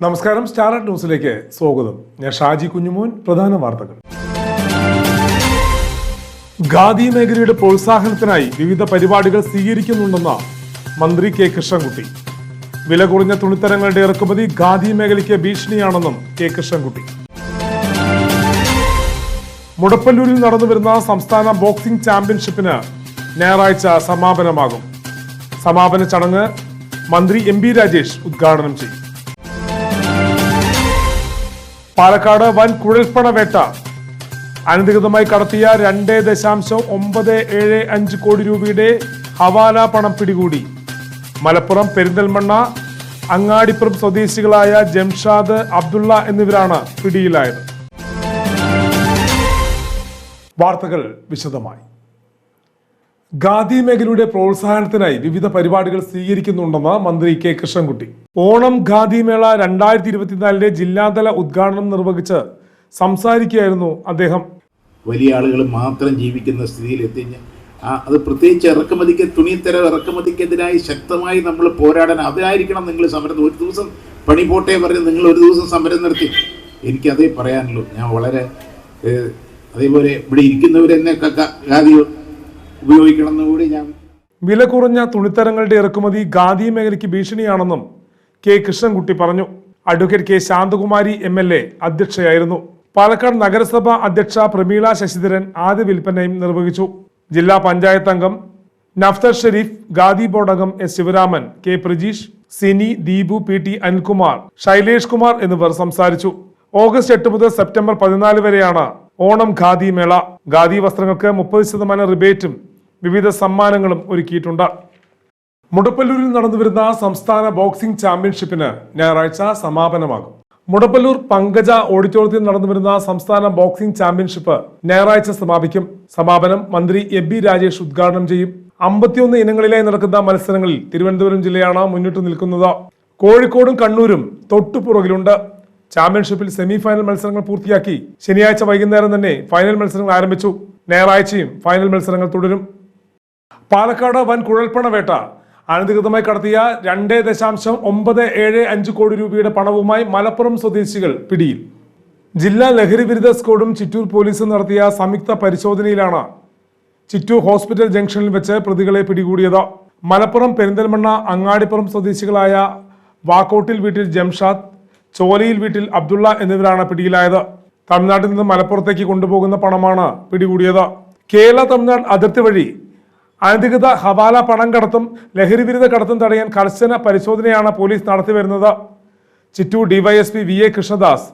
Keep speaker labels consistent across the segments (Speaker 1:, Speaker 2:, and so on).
Speaker 1: നമസ്കാരം സ്റ്റാർട്ട് ന്യൂസിലേക്ക് സ്വാഗതം. ഞാൻ ഷാജി കുഞ്ഞുമോൻ പ്രധാന വാർത്തകൾ. ഖാദി മേഖലയുടെ പ്രോത്സാഹനത്തിനായി വിവിധ പരിപാടികൾ സ്വീകരിക്കുന്നുണ്ടെന്ന് മന്ത്രി കെ. കൃഷ്ണൻകുട്ടി. വില കുറഞ്ഞ തുണിത്തരങ്ങളുടെ ഇറക്കുമതി ഖാദി മേഖലയ്ക്ക് ഭീഷണിയാണെന്നും കെ. കൃഷ്ണൻകുട്ടി. മുടപ്പല്ലൂരിൽ നടന്നുവരുന്ന സംസ്ഥാന ബോക്സിംഗ് ചാമ്പ്യൻഷിപ്പിന് ഞായറാഴ്ച സമാപനമാകും. സമാപന ചടങ്ങ് മന്ത്രി എം. ബി രാജേഷ് ഉദ്ഘാടനം ചെയ്യും. പാലക്കാട് വൻ കുഴൽപ്പണ വേട്ട അനധികൃതമായി കടത്തിയ രണ്ട് ദശാംശം ഒമ്പത് ഏഴ് അഞ്ച് കോടി രൂപയുടെ ഹവാല പണം പിടികൂടി. മലപ്പുറം പെരിന്തൽമണ്ണ അങ്ങാടിപ്പുറം സ്വദേശികളായ ജംഷാദ് അബ്ദുള്ള എന്നിവരാണ് പിടിയിലായത്. വാർത്തകൾ വിശദമായി. ഖാദി മേഖലയുടെ പ്രോത്സാഹനത്തിനായി വിവിധ പരിപാടികൾ സ്വീകരിക്കുന്നുണ്ടെന്ന് മന്ത്രി കെ കൃഷ്ണൻകുട്ടി. ഓണം ഖാദി മേള രണ്ടായിരത്തി ഇരുപത്തിനാലിലെ ജില്ലാതല ഉദ്ഘാടനം നിർവഹിച്ച് സംസാരിക്കുകയായിരുന്നു അദ്ദേഹം.
Speaker 2: വലിയ ആളുകൾ മാത്രം ജീവിക്കുന്ന സ്ഥിതിയിൽ എത്തി അത് പ്രത്യേകിച്ച് ഇറക്കുമതിക്ക് തുണിത്തര ഇറക്കുമതിക്കെതിരായി ശക്തമായി നമ്മൾ പോരാടാൻ അതായിരിക്കണം നിങ്ങൾ സമരം. ഒരു ദിവസം പണി പോട്ടെ പറഞ്ഞ് നിങ്ങൾ ഒരു ദിവസം സമരം നടത്തി. എനിക്കതേ പറയാനുള്ളൂ. ഞാൻ വളരെ അതേപോലെ ഇവിടെ ഇരിക്കുന്നവരെന്നെ ഖാദി ഉപയോഗിക്കണം എന്ന് കൂടി ഞാൻ
Speaker 1: വില കുറഞ്ഞ തുണിത്തരങ്ങളുടെ ഇറക്കുമതി ഖാദി മേഖലയ്ക്ക് ഭീഷണിയാണെന്നും കെ കൃഷ്ണൻകുട്ടി പറഞ്ഞു. Advocate K Santhakumari M L A അധ്യക്ഷയായിരുന്നു. Palakkad നഗരസഭ അധ്യക്ഷ പ്രമീള ശശിധരൻ ആദ്യ വിൽപ്പനയും നിർവഹിച്ചു. ജില്ലാ പഞ്ചായത്ത് അംഗം Nafthar Sharif Khadi board S Sivaraman K Prajeesh Sini Deepu P T Anilkumar Shailesh Kumar എന്നിവർ സംസാരിച്ചു. ഓഗസ്റ്റ് എട്ട് മുതൽ സെപ്റ്റംബർ പതിനാല് വരെയാണ് ഓണം ഖാദി മേള. ഖാദി വസ്ത്രങ്ങൾക്ക് മുപ്പത് ശതമാനം റിബേറ്റും വിവിധ സമ്മാനങ്ങളും ഒരുക്കിയിട്ടുണ്ട്. മുടപ്പല്ലൂരിൽ നടന്നുവരുന്ന സംസ്ഥാന ബോക്സിംഗ് ചാമ്പ്യൻഷിപ്പിന് ഞായറാഴ്ച സമാപനമാകും. മുടപ്പല്ലൂർ പങ്കജ ഓഡിറ്റോറിയത്തിൽ നടന്നുവരുന്ന സംസ്ഥാന ബോക്സിംഗ് ചാമ്പ്യൻഷിപ്പ് ഞായറാഴ്ച സമാപിക്കും. സമാപനം മന്ത്രി എ ബി രാജേഷ് ഉദ്ഘാടനം ചെയ്യും. അമ്പത്തിയൊന്ന് ഇനങ്ങളിലായി നടക്കുന്ന മത്സരങ്ങളിൽ തിരുവനന്തപുരം ജില്ലയാണ് മുന്നിട്ട് നിൽക്കുന്നത്. കോഴിക്കോടും കണ്ണൂരും തൊട്ടുപുറകിലുണ്ട്. ചാമ്പ്യൻഷിപ്പിൽ സെമി ഫൈനൽ മത്സരങ്ങൾ പൂർത്തിയാക്കി ശനിയാഴ്ച വൈകുന്നേരം തന്നെ ഫൈനൽ മത്സരങ്ങൾ ആരംഭിച്ചു. ഞായറാഴ്ചയും ഫൈനൽ മത്സരങ്ങൾ തുടരും. പാലക്കാട് വൻ കുഴൽപ്പണ വേട്ട. അനധികൃതമായി കടത്തിയ രണ്ട് ദശാംശം ഒമ്പത് ഏഴ് അഞ്ച് കോടി രൂപയുടെ പണവുമായി മലപ്പുറം സ്വദേശികൾ പിടിയിൽ. ജില്ലാ ലഹരി വിരുദ്ധ ചിറ്റൂർ പോലീസും നടത്തിയ സംയുക്ത പരിശോധനയിലാണ് ചിറ്റൂർ ഹോസ്പിറ്റൽ ജംഗ്ഷനിൽ വെച്ച് പ്രതികളെ പിടികൂടിയത്. മലപ്പുറം പെരിന്തൽമണ്ണ അങ്ങാടിപ്പുറം സ്വദേശികളായ വാക്കോട്ടിൽ വീട്ടിൽ ജംഷാദ് ചോലയിൽ വീട്ടിൽ അബ്ദുള്ള എന്നിവരാണ് പിടിയിലായത്. തമിഴ്നാട്ടിൽ നിന്ന് മലപ്പുറത്തേക്ക് കൊണ്ടുപോകുന്ന പണമാണ് പിടികൂടിയത്. കേരള തമിഴ്നാട് അതിർത്തി വഴി അനധികൃത ഹവാല പണം കടത്തും ലഹരി വിരുദ്ധ കടത്തും തടയാൻ കർശന പരിശോധനയാണ് police നടത്തിവരുന്നത് Chittur DYSP V A Krishnadas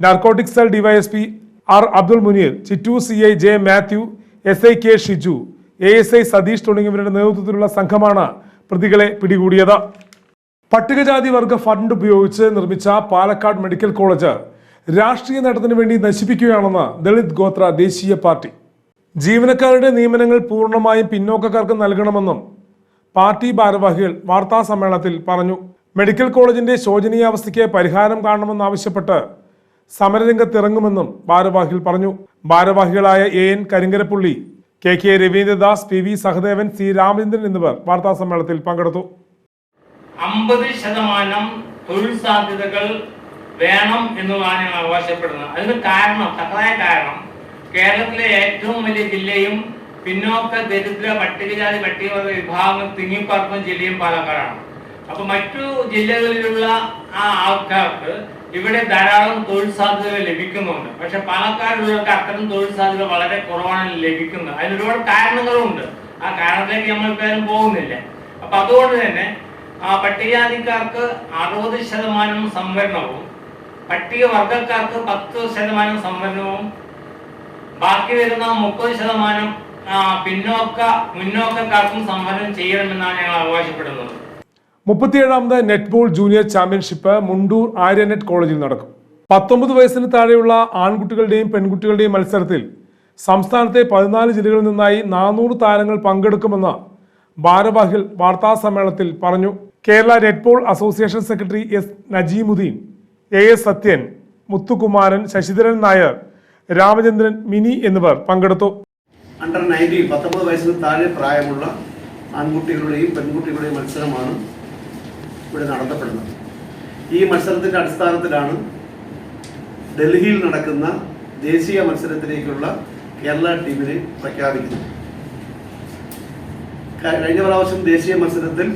Speaker 1: narcotic cell DYSP R Abdul Muneer Chittur C I J Mathew S I K Shiju A S I Satheesh തുടങ്ങിയവരുടെ നേതൃത്വത്തിലുള്ള സംഘമാണ് പ്രതികളെ പിടികൂടിയത്. പട്ടികജാതി വർഗ ഫണ്ട് ഉപയോഗിച്ച് നിർമ്മിച്ച പാലക്കാട് മെഡിക്കൽ കോളേജ് രാഷ്ട്രീയ നേട്ടത്തിന് വേണ്ടി നശിപ്പിക്കുകയാണെന്ന് ദളിത് ഗോത്ര ദേശീയ പാർട്ടി. ജീവനക്കാരുടെ നിയമനങ്ങൾ പൂർണമായും പിന്നോക്കക്കാർക്ക് നൽകണമെന്നും പാർട്ടി ഭാരവാഹികൾ വാർത്താ സമ്മേളനത്തിൽ പറഞ്ഞു. മെഡിക്കൽ കോളേജിന്റെ ശോചനീയാവസ്ഥയ്ക്ക് പരിഹാരം കാണണമെന്നാവശ്യപ്പെട്ട് സമരരംഗത്തിറങ്ങുമെന്നും ഭാരവാഹികൾ പറഞ്ഞു. ഭാരവാഹികളായ A N Karinkarappulli K K Raveendradas P V Sahadevan C Ramachandran എന്നിവർ വാർത്താ സമ്മേളനത്തിൽ പങ്കെടുത്തു.
Speaker 3: അമ്പത് ശതമാനം തൊഴിൽ സാധ്യതകൾ വേണം എന്നുള്ളതാണ് ഞങ്ങൾ അവകാശപ്പെടുന്നത് അതിന് കാരണം തക്കതായ കാരണം കേരളത്തിലെ ഏറ്റവും വലിയ ജില്ലയും പിന്നോക്ക ദരിദ്ര പട്ടികജാതി പട്ടികവർഗ വിഭാഗം തിങ്ങിപ്പാർക്കുന്ന ജില്ലയും പാലക്കാടാണ്. അപ്പൊ മറ്റു ജില്ലകളിലുള്ള ആ ആൾക്കാർക്ക് ഇവിടെ ധാരാളം തൊഴിൽ സാധ്യതകൾ ലഭിക്കുന്നുണ്ട്. പക്ഷെ പാലക്കാടുള്ളവർക്ക് അത്തരം തൊഴിൽ സാധ്യത വളരെ കുറവാണ് ലഭിക്കുന്നത്. അതിന് ഒരുപാട് കാരണങ്ങളുണ്ട്. ആ കാരണത്തിലേക്ക് നമ്മൾ പേരും പോകുന്നില്ല. അപ്പൊ അതുകൊണ്ട് തന്നെ ആ പട്ടികജാതിക്കാർക്ക് അറുപത് ശതമാനം സംവരണവും പട്ടികവർഗക്കാർക്ക് പത്ത് ശതമാനം സംവരണവും ബാക്കി വരുന്ന മുപ്പത് ശതമാനം പിന്നോക്ക മുന്നോക്കക്കാർക്കും സംവരണം ചെയ്യണമെന്നാണ് ഞങ്ങൾ അവകാശപ്പെടുന്നത്.
Speaker 1: മുപ്പത്തിയേഴാമത് netball junior championship Mundur Aryanet കോളേജിൽ നടക്കും. പത്തൊമ്പത് വയസ്സിന് താഴെയുള്ള ആൺകുട്ടികളുടെയും പെൺകുട്ടികളുടെയും മത്സരത്തിൽ സംസ്ഥാനത്തെ പതിനാല് ജില്ലകളിൽ നിന്നായി നാനൂറ് താരങ്ങൾ പങ്കെടുക്കുമെന്ന് ഭാരവാഹികൾ വാർത്താ സമ്മേളനത്തിൽ പറഞ്ഞു. Kerala netball association secretary S Najimuddin A S Sathyan Muthukumaran Sasidharan Nair Ramachandran Mini എന്നിവർ പങ്കെടുത്തു.
Speaker 4: അണ്ടർ നയന്റീൻ പത്തൊമ്പത് വയസ്സിന് താഴെ പ്രായമുള്ള ആൺകുട്ടികളുടെയും പെൺകുട്ടികളുടെയും മത്സരമാണ് ഇവിടെ നടത്തപ്പെടുന്നത്. ഈ മത്സരത്തിന്റെ അടിസ്ഥാനത്തിലാണ് ഡൽഹിയിൽ നടക്കുന്ന ദേശീയ മത്സരത്തിലേക്കുള്ള കേരള ടീമിനെ പ്രഖ്യാപിക്കുന്നത്. കഴിഞ്ഞ പ്രാവശ്യം ദേശീയ മത്സരത്തിൽ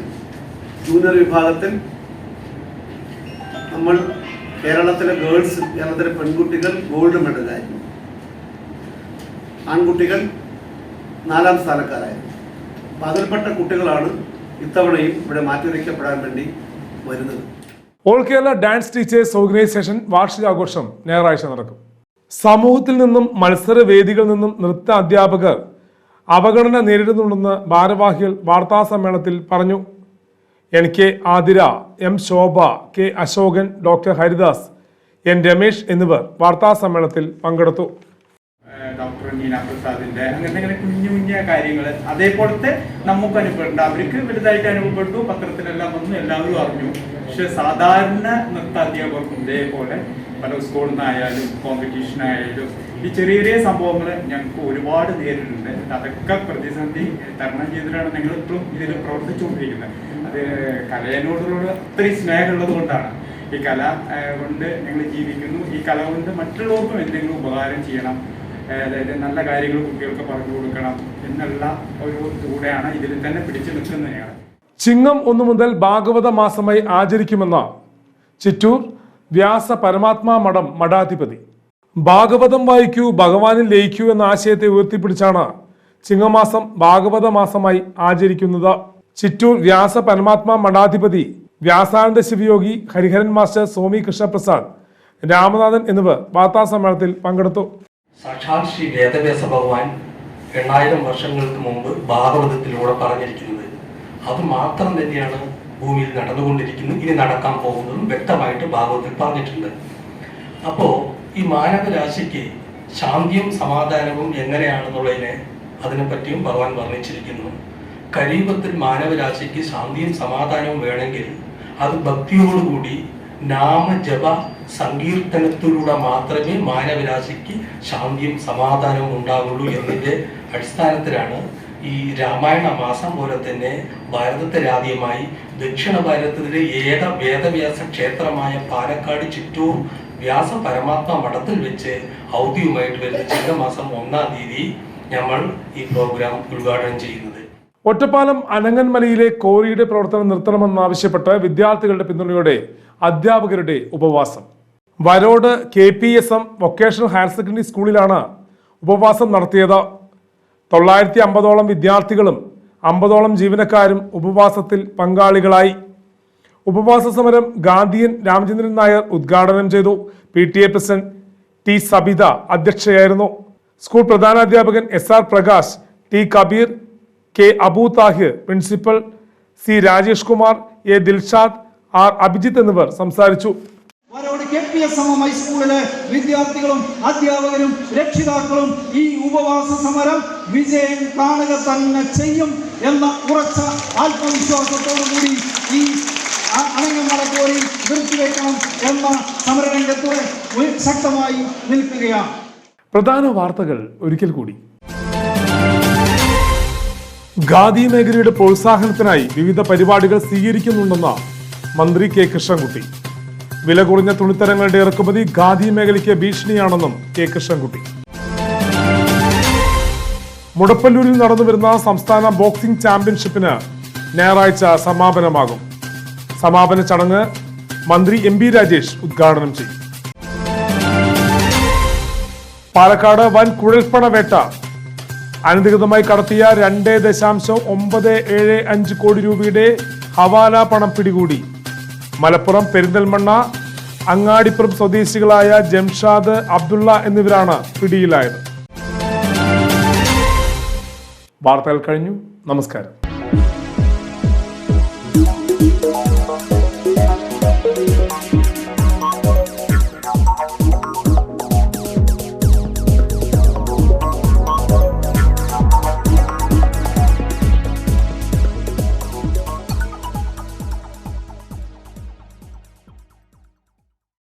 Speaker 4: ജൂനിയർ വിഭാഗത്തിൽ നമ്മൾ കേരളത്തിലെ ഗേൾസ് കേരളത്തിലെ പെൺകുട്ടികൾ ഗോൾഡ് മെഡലായിരുന്നു. ആൺകുട്ടികൾ നാലാം സ്ഥാനക്കാരായിരുന്നു അപ്പം അതിൽപ്പെട്ട കുട്ടികളാണ് ഇത്തവണയും ഇവിടെ മാറ്റിവെക്കപ്പെടാൻ വേണ്ടി വരുന്നത്.
Speaker 1: All Kerala dance teachers organisation വാർഷികാഘോഷം ഞായറാഴ്ച നടക്കും. സമൂഹത്തിൽ നിന്നും മത്സര വേദികളിൽ നിന്നും നൃത്ത അധ്യാപകർ അവഗണന നേരിടുന്നുണ്ടെന്ന് ഭാരവാഹികൾ വാർത്താ സമ്മേളനത്തിൽ പറഞ്ഞു. N K Athira M Shobha K Ashokan doctor Haridas N Ramesh എന്നിവർ വാർത്താ സമ്മേളനത്തിൽ പങ്കെടുത്തു.
Speaker 5: ഏഹ് ഡോക്ടർ നീന പ്രസാദിന്റെ. അങ്ങനത്തെ ഇങ്ങനെ കുഞ്ഞു കുഞ്ഞ കാര്യങ്ങൾ അതേപോലത്തെ നമുക്ക് അനുഭവമുണ്ട്. അവർക്ക് വലുതായിട്ട് അനുഭവപ്പെട്ടു. പത്രത്തിലെല്ലാം വന്നു. എല്ലാവരും അറിഞ്ഞു. പക്ഷെ സാധാരണ നൃത്ത അധ്യാപകർ ഇതേപോലെ പല സ്കൂളിൽ നിന്നായാലും കോമ്പറ്റീഷൻ ആയാലും ഈ ചെറിയ ചെറിയ സംഭവങ്ങൾ ഞങ്ങൾക്ക് ഒരുപാട് നേരിട്ടുണ്ട് അതൊക്കെ പ്രതിസന്ധി തരണം ചെയ്തിട്ടാണ് ഞങ്ങൾ ഇപ്പോഴും ഇതിൽ പ്രവർത്തിച്ചുകൊണ്ടിരിക്കുന്നത്. അത് കലയോടുള്ള അത്രയും സ്നേഹമുള്ളത് കൊണ്ടാണ്. ഈ കല കൊണ്ട് ഞങ്ങൾ ജീവിക്കുന്നു. ഈ കല കൊണ്ട് മറ്റുള്ളവർക്കും എന്തെങ്കിലും ഉപകാരം ചെയ്യണം. അതായത് നല്ല കാര്യങ്ങൾ കുട്ടികൾക്ക് പറഞ്ഞു കൊടുക്കണം എന്നുള്ള ഒരു കൂടെയാണ് ഇതിൽ തന്നെ പിടിച്ചു നിൽക്കുന്നത്
Speaker 1: ചിങ്ങം ഒന്നു മുതൽ ഭാഗവത മാസമായി ആചരിക്കുമെന്ന ചിറ്റൂർ വ്യാസ പരമാത്മാ മഠം മഠാധിപതി. ഭാഗവതം വായിക്കൂ ഭഗവാനിൽ ലയിക്കൂ എന്ന ആശയത്തെ ഉയർത്തിപ്പിടിച്ചാണ് ചിങ്ങമാസം ഭാഗവത മാസമായി ആചരിക്കുന്നത്. ചിറ്റൂർ വ്യാസ പരമാത്മാ മഠാധിപതി വ്യാസാനന്ദ ശിവയോഗി ഹരിഹരൻ മാസ്റ്റർ സ്വാമി കൃഷ്ണപ്രസാദ് രാമനാഥൻ എന്നിവർ വാർത്താ സമ്മേളനത്തിൽ പങ്കെടുത്തു.
Speaker 6: സാക്ഷാൽ ശ്രീ വേദവ്യാസ ഭഗവാൻ എണ്ണായിരം വർഷങ്ങൾക്ക് മുമ്പ് ഭാഗവതത്തിലൂടെ പറഞ്ഞിരിക്കുന്നത്. അത് മാത്രം തന്നെയാണ് ഭൂമിയിൽ നടന്നുകൊണ്ടിരിക്കുന്നത് ഇനി നടക്കാൻ പോകുന്നതും വ്യക്തമായിട്ട് ഭാഗവതത്തിൽ പറഞ്ഞിട്ടുണ്ട്. അപ്പോൾ ഈ മാനവരാശിക്ക് ശാന്തിയും സമാധാനവും എങ്ങനെയാണെന്നുള്ളതിനെ അതിനെപ്പറ്റിയും ഭഗവാൻ വർണിച്ചിരിക്കുന്നു. കരീപത്തിൽ മാനവരാശിക്ക് ശാന്തിയും സമാധാനവും വേണമെങ്കിൽ അത് ഭക്തിയോടുകൂടി നാമജപ സങ്കീർത്തനത്തിലൂടെ മാത്രമേ മാനവരാശിക്ക് ശാന്തിയും സമാധാനവും ഉണ്ടാവുള്ളൂ എന്നതിന്റെ അടിസ്ഥാനത്തിലാണ് ഈ രാമായണ മാസം പോലെ തന്നെ ഭാരതത്തെ ആദ്യമായി ദക്ഷിണ ഭാരതത്തിലെ ഏക വേദവ്യാസ ക്ഷേത്രമായ പാലക്കാട് ചിറ്റൂർ വ്യാസ പരമാത്മ മഠത്തിൽ വെച്ച് ഔദ്യോഗികമായിട്ട് വരുന്ന ചിങ്ങമാസം ഒന്നാം തീയതി നമ്മൾ ഈ പ്രോഗ്രാം ഉദ്ഘാടനം ചെയ്യുന്നത്.
Speaker 1: ഒറ്റപ്പാലം അനങ്ങൻമലയിലെ കോറിയുടെ പ്രവർത്തനം നിർത്തണമെന്നാവശ്യപ്പെട്ട് വിദ്യാർത്ഥികളുടെ പിന്തുണയോടെ അധ്യാപകരുടെ ഉപവാസം. Varode K P S M vocational higher secondary സ്കൂളിലാണ് ഉപവാസം നടത്തിയത്. തൊള്ളായിരത്തി അമ്പതോളം വിദ്യാർത്ഥികളും അമ്പതോളം ജീവനക്കാരും ഉപവാസത്തിൽ പങ്കാളികളായി. ഉപവാസ സമരം ഗാന്ധിയൻ രാമചന്ദ്രൻ നായർ ഉദ്ഘാടനം ചെയ്തു. P T A president T Sabitha അധ്യക്ഷയായിരുന്നു. School പ്രധാനാധ്യാപകൻ S R Prakash T Kabeer K Abu Thahir principal C Rajesh Kumar A Dilshad R Abhijith എന്നിവർ സംസാരിച്ചു.
Speaker 7: Varode K P S M M ഹൈസ്കൂളിലെ വിദ്യാർത്ഥികളും അധ്യാപകരും രക്ഷിതാക്കളും ഈ ഉപവാസ സമരം വിജയം കാണുക തന്നെ ചെയ്യും എന്ന ഉറച്ച ആത്മവിശ്വാസത്തോടു കൂടി ഈ അ- അണങ്ങമലക്കോരി നിർത്തിവെക്കണം എന്ന സമരരംഗത്ത് ശക്തമായി നിൽക്കുകയാണ്.
Speaker 1: പ്രധാന വാർത്തകൾ ഒരിക്കൽ കൂടി. ഖാദി മേഖലയുടെ പ്രോത്സാഹനത്തിനായി വിവിധ പരിപാടികൾ സ്വീകരിക്കുന്നുണ്ടെന്ന മന്ത്രി കെ കൃഷ്ണൻകുട്ടി. വില കുറഞ്ഞ തുണിത്തരങ്ങളുടെ ഇറക്കുമതി ഖാദി മേഖലയ്ക്ക് ഭീഷണിയാണെന്നും കെ കൃഷ്ണൻകുട്ടി. മുടപ്പല്ലൂരിൽ നടന്നുവരുന്ന സംസ്ഥാന ബോക്സിംഗ് ചാമ്പ്യൻഷിപ്പിന് ഞായറാഴ്ച സമാപനമാകും. സമാപന ചടങ്ങ് മന്ത്രി എം ബി രാജേഷ് ഉദ്ഘാടനം ചെയ്യും. പാലക്കാട് വൻ കുഴൽപ്പണ വേട്ട. അനധികൃതമായി കടത്തിയ രണ്ട് ദശാംശം ഒമ്പത് ഏഴ് അഞ്ച് കോടി രൂപയുടെ ഹവാല പണം പിടികൂടി. മലപ്പുറം പെരിന്തൽമണ്ണ അങ്ങാടിപ്പുറം സ്വദേശികളായ ജംഷാദ് അബ്ദുള്ള എന്നിവരാണ് പിടിയിലായത്. വാർത്തകൾ കഴിഞ്ഞു. നമസ്കാരം.